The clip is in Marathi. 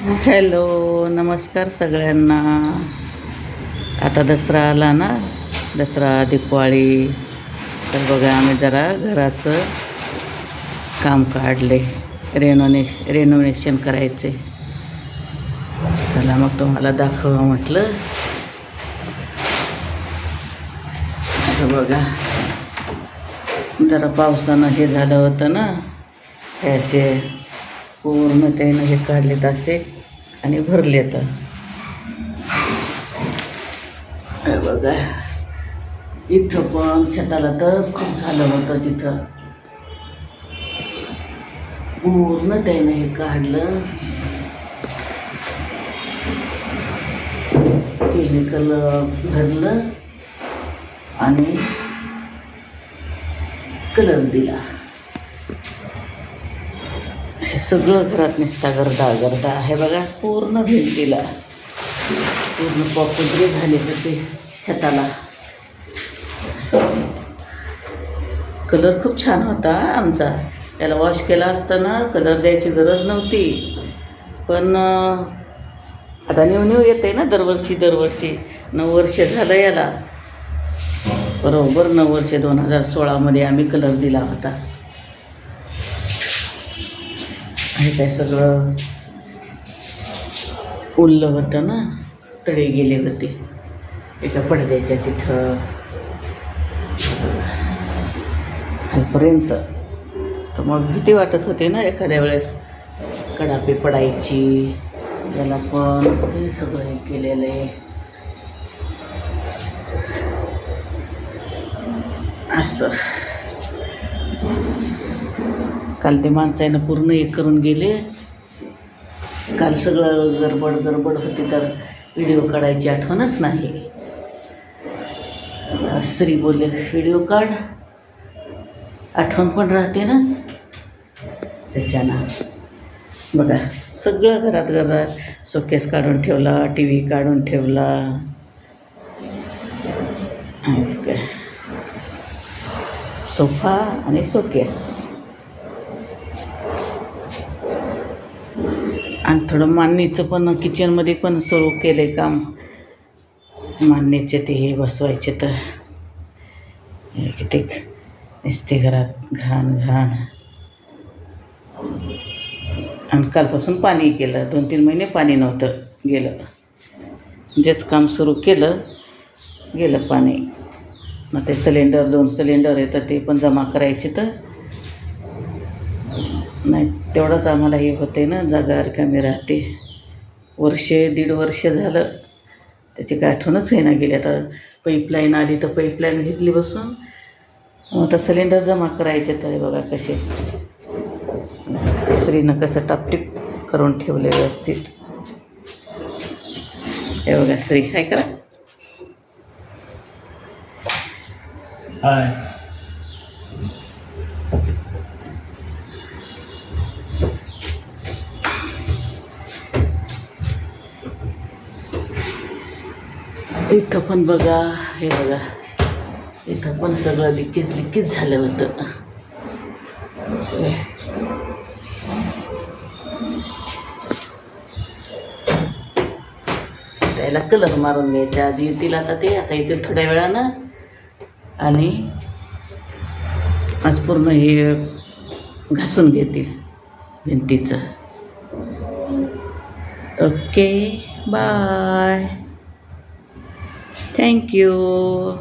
हॅलो नमस्कार सगळ्यांना. आता दसरा आला ना? दसरा दिपवाळी तर बघा आम्ही जरा घराचं काम काढले. रेनोनेश रेनोवेशन करायचे. चला मग तुम्हाला दाखवा म्हटलं. आता बघा जरा पावसानं हे झालं होतं ना? हे असे पूर्ण त्यानं हे काढलेत असे आणि भरलेत. बघा. इथं पण छताला तर खूप झालं होतं तिथं. पूर्ण त्यानं हे काढलं. केमिकल भरलं आणि कलर दिला. सगळं घरात नुसता गर्दा गर्दा. आहे बघा पूर्ण भिंतीला. पूर्ण पॉपुलरी झाले होते छताला. कलर खूप छान होता आमचा. त्याला वॉश केला असताना कलर द्यायची गरज नव्हती. पण आता न्यू न्यू येते ना दरवर्षी दरवर्षी. नऊ वर्ष झालं याला. बरोबर नऊ वर्ष दोन हजार सोळामध्ये आम्ही कलर दिला होता. हे काय सगळं उरलं होतं ना? तडे गेले होते. एका पडद्याच्या तिथं. खालपर्यंत तर मग भीती वाटत होते ना एखाद्या वेळेस. कडापे पडायची. त्याला पण हे सगळं हे केलेलं आहे. असं. काल ते माणसानं पूर्ण हे करून गेले. काल सगळं गडबड गडबड होती तर व्हिडिओ काढायची आठवणच नाही. श्री बोलले व्हिडिओ काढ. आठवण पण राहते ना त्याच्यानं. बघा सगळं घरात घरात सोकेस काढून ठेवला टी व्ही काढून ठेवला. आणि काय? सोफा आणि सोकेस आणि थोडं मान्नीचं पण किचनमध्ये पण सुरू केलं आहे काम. मान्नीचे ते हे बसवायचे तर. हे किती नुसते घरात घाण घाण. आणि कालपासून पाणी केलं दोन तीन महिने पाणी नव्हतं गेलं. जेच काम सुरू केलं गेलं पाणी. मग ते सिलेंडर दोन सिलेंडर येतं ते पण जमा करायचे तर. नाही तेवढंच आम्हाला हे होते ना जागा रिकामी राहते. वर्षे दीड वर्ष झालं. त्याची गाठूनच आठवणच आहे ना गेली. आता पाईपलाईन आली तर पाईपलाईन घेतली बसून. मग आता सिलेंडर जमा करायचे तर हे बघा कसे. स्त्रीनं कसं टापटीप करून ठेवले व्यवस्थित. हे बघा स्त्री काय करा इथं पण बघा हे बघा. इथं पण सगळं लिकेज लिकेज झालं होतं. त्याला कलर मारून घ्यायचे. आज येतील आता ते आता येतील थोड्या वेळानं. आणि आज पूर्ण हे घासून घेतील भिंतीचं. Okay bye. Thank you.